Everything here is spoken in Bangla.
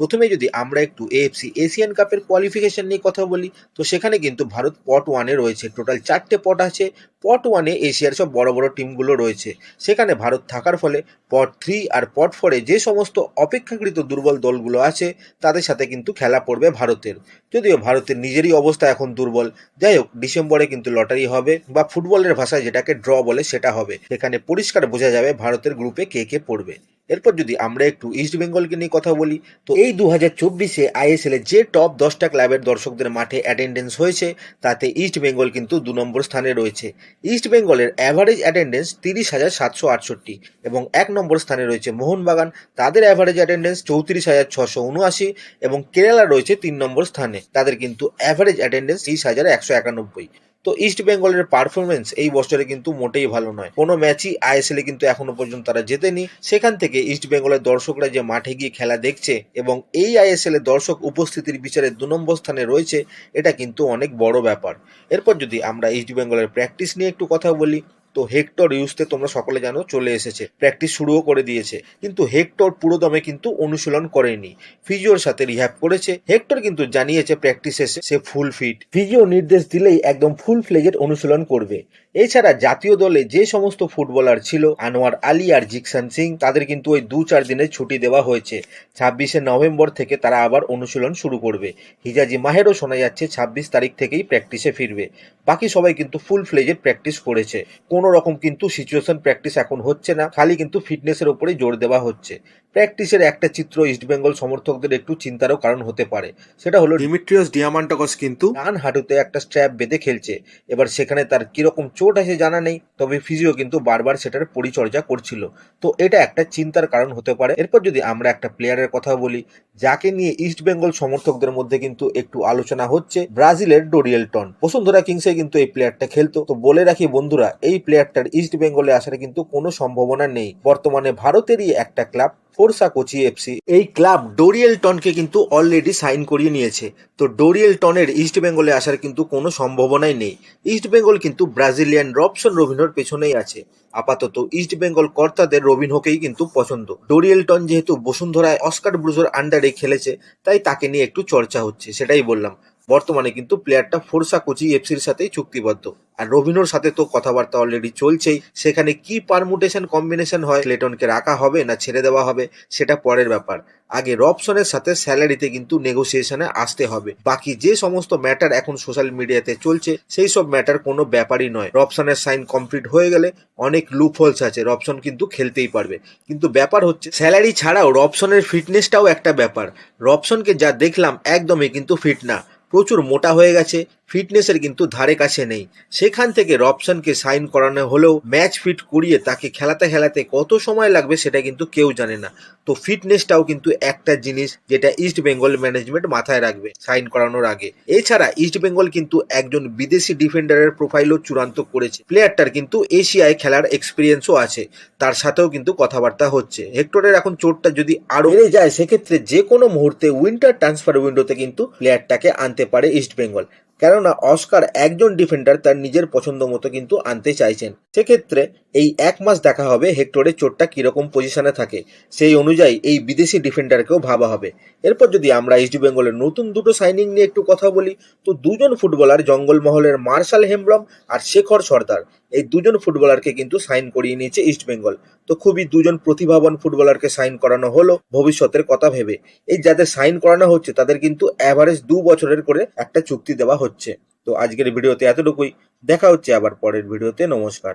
প্রথমে যদি আমরা একটু এএফসি এশিয়ান কাপের কোয়ালিফিকেশন নিয়ে কথা বলি, তো সেখানে কিন্তু ভারত পট ওয়ানে রয়েছে। টোটাল চারটে পট আছে। পট ওয়ানে এশিয়ার সব বড় বড় টিমগুলো রয়েছে। সেখানে ভারত থাকার ফলে পট থ্রি আর পট ফোরে যে সমস্ত অপেক্ষাকৃত দুর্বল দলগুলো আছে, তাদের সাথে কিন্তু খেলা পড়বে ভারতের। যদিও ভারতের নিজেরই অবস্থা এখন দুর্বল। যাই হোক, ডিসেম্বরে কিন্তু লটারি হবে বা ফুটবলের ভাষায় যেটাকে ড্র বলে সেটা হবে। সেখানে পরিষ্কার বোঝা যাবে ভারতের গ্রুপে কে কে পড়বে। এরপর যদি আমরা একটু ইস্ট বেঙ্গলকে নিয়ে কথা বলি, তো এই দু হাজার চব্বিশে আইএসএল যে টপ দশটা ক্লাবের দর্শকদের মাঠে অ্যাটেন্ডেন্স হয়েছে, তাতে ইস্ট বেঙ্গল কিন্তু দু নম্বর স্থানে রয়েছে। ইস্ট বেঙ্গলের অ্যাভারেজ অ্যাটেন্ডেন্স তিরিশ হাজার সাতশো আটষট্টি এবং এক নম্বর স্থানে রয়েছে মোহনবাগান। তাদের অ্যাভারেজ অ্যাটেন্ডেন্স চৌত্রিশ হাজার ছশো উনআশি এবং কেরালা রয়েছে তিন নম্বর স্থানে। তাদের কিন্তু অ্যাভারেজ অ্যাটেন্ডেন্স তিরিশ হাজার একশো একানব্বই। তো ইস্ট বেঙ্গলের পারফরমেন্স এই বছরে কিন্তু মোটেই ভালো নয়। কোনো ম্যাচই আইএসএল এ কিন্তু এখনও পর্যন্ত তারা জেতেনি। সেখান থেকে ইস্ট বেঙ্গলের দর্শকরা যে মাঠে গিয়ে খেলা দেখছে এবং এই আইএসএল এ দর্শক উপস্থিতির বিচারে দু নম্বর স্থানে রয়েছে, এটা কিন্তু অনেক বড় ব্যাপার। এরপর যদি আমরা ইস্ট বেঙ্গলের প্র্যাকটিস নিয়ে একটু কথা বলি তো হেক্টর ইউজতে তোমরা সকলে জানো চলে এসেছে। প্র্যাকটিস শুরুও করে দিয়েছে। কিন্তু হেক্টর পুরো দমে কিন্তু অনুশীলন করেনি। ফিজিওর সাথে রিহ্যাব করেছে। হেক্টর কিন্তু জানিয়েছে প্র্যাকটিস সে ফুল ফিট ফিজিও নির্দেশ দিলেই একদম ফুল ফ্লেজের অনুশীলন করবে। এছাড়া জাতীয় দলে যে সমস্ত ফুটবলার ছিল আনোয়ার আলী আর জিকসান সিং তাদের কিন্তু ওই দু চার দিনের ছুটি দেওয়া হয়েছে। ছাব্বিশে নভেম্বর থেকে তারা আবার অনুশীলন শুরু করবে। হিজাজি মাহেরও শোনা যাচ্ছে ছাব্বিশ তারিখ থেকেই প্র্যাকটিসে ফিরবে। বাকি সবাই কিন্তু ফুল ফ্লেজের প্র্যাকটিস করেছে। কোনো রকম কিন্তু সিচুয়েশন প্র্যাকটিস এখন হচ্ছে না খালি কিন্তু ফিটনেসের উপরে জোর দেওয়া হচ্ছে। প্র্যাকটিসের একটা চিত্র ইস্টবেঙ্গল সমর্থকদের একটু চিন্তারও কারণ হতে পারে। সেটা হলো ডিমিট্রিয়াস ডিয়ামান্টাকস কিন্তু ডান হাঁটুতে একটা স্ট্র্যাপ বেঁধে খেলছে। এবার সেখানে তার কীরকম চোট আছে জানা নেই, তবে ফিজিও কিন্তু বারবার সেটার পরিচর্যা করছিল। তো এটা একটা চিন্তার কারণ হতে পারে। এরপর যদি আমরা একটা প্লেয়ারের কথা বলি, যাকে নিয়ে ইস্ট বেঙ্গল সমর্থকদের মধ্যে কিন্তু একটু আলোচনা হচ্ছে, ব্রাজিলের ডোরিয়েলটন বসুন্ধরা কিংসে কিন্তু এই প্লেয়ারটা খেলতো। তো বলে রাখি বন্ধুরা, এই প্লেয়ারটার ইস্ট বেঙ্গলে আসার কিন্তু কোনো সম্ভাবনা নেই। বর্তমানে ভারতেরই একটা ক্লাব ফোরসা কোচি এফসি। এই ক্লাব ডোরিয়েল টনকে কিন্তু অলরেডি সাইন করিয়ে নিয়েছে। তো ডোরিয়েল টনের ইস্ট বেঙ্গলে আসার কিন্তু কোনো সম্ভাবনাই নেই। ইস্ট বেঙ্গল কিন্তু ব্রাজিলিয়ান রবসন রবিনোর পেছনেই আছে। আপাতত ইস্ট বেঙ্গল কর্তাদের রবিন হোকেই কিন্তু পছন্দ। ডোরিয়েল টন যেহেতু বসুন্ধরায় অস্কার ব্রুজোর আন্ডারে খেলেছে, তাই তাকে নিয়ে একটু চর্চা হচ্ছে, সেটাই বললাম। বর্তমানে কিন্তু প্লেয়ারটা ফোরসা কোচি এফসির সাথেই চুক্তিবদ্ধ। আর রবিনোর সাথে তো কথাবার্তা অলরেডি চলছেই। সেখানে কি পারমুটেশন কম্বিনেশন হয়, ক্লেটনকে রাখা হবে না ছেড়ে দেওয়া হবে, সেটা পরের ব্যাপার। আগে রবসনের সাথে স্যালারিতে কিন্তু নেগোসিয়েশনে আসতে হবে। বাকি যে সমস্ত ম্যাটার এখন সোশ্যাল মিডিয়াতে চলছে, সেই সব ম্যাটার কোনো ব্যাপারই নয়। রবসনের সাইন কমপ্লিট হয়ে গেলে অনেক লুপ হোলস আছে, রবসন কিন্তু খেলতেই পারবে। কিন্তু ব্যাপার হচ্ছে স্যালারি ছাড়াও রবসনের ফিটনেসটাও একটা ব্যাপার। রবসনকে যা দেখলাম, একদমই কিন্তু ফিট না। প্রচুর মোটা হয়ে গেছে। ফিটনেসের কিন্তু ধারে কাছে নেই। সেখান থেকে রবসনকে সাইন করানো হলেও ম্যাচ ফিট করিয়ে তাকে খেলাতে খেলাতে কত সময় লাগবে সেটা কিন্তু কেউ জানে না। তো ফিটনেসটাও কিন্তু একটা জিনিস যেটা ইস্ট বেঙ্গল ম্যানেজমেন্ট মাথায় রাখবে সাইন করানোর আগে। এছাড়া ইস্ট বেঙ্গল কিন্তু একজন বিদেশি ডিফেন্ডারের প্রোফাইলও চূড়ান্ত করেছে। প্লেয়ারটার কিন্তু এশিয়ায় খেলার এক্সপিরিয়েন্সও আছে। তার সাথেও কিন্তু কথাবার্তা হচ্ছে। হেক্টরের এখন চোটটা যদি আরও বেড়ে যায়, সেক্ষেত্রে যে কোনো মুহূর্তে উইন্টার ট্রান্সফার উইন্ডোতে কিন্তু প্লেয়ারটাকে আনতে পারে ইস্ট বেঙ্গল। কেননা অস্কার একজন ডিফেন্ডার তার নিজের পছন্দ মতো কিন্তু আনতে চাইছেন। সেক্ষেত্রে এই এক মাস দেখা হবে হেক্টরের চোটটা কীরকম পজিশনে থাকে, সেই অনুযায়ী এই বিদেশি ডিফেন্ডারকেও ভাবা হবে। এরপর যদি আমরা ইস্ট বেঙ্গলের নতুন দুটো সাইনিং নিয়ে একটু কথা বলি, তো দুজন ফুটবলার জঙ্গলমহলের মার্শাল হেমব্রম আর শেখর সর্দার। এই দুজন ফুটবলারকে কিন্তু সাইন করিয়ে নিয়েছে ইস্টবেঙ্গল তো খুবই দুজন প্রতিভাবান ফুটবলারকে সাইন করানো হলো ভবিষ্যতের কথা ভেবে। এই যাদের সাইন করানো হচ্ছে, তাদের কিন্তু অ্যাভারেজ দু বছরের করে একটা চুক্তি দেওয়া হচ্ছে। তো আজকের ভিডিওতে এতটুকুই। দেখা হচ্ছে আবার পরের ভিডিওতে। নমস্কার।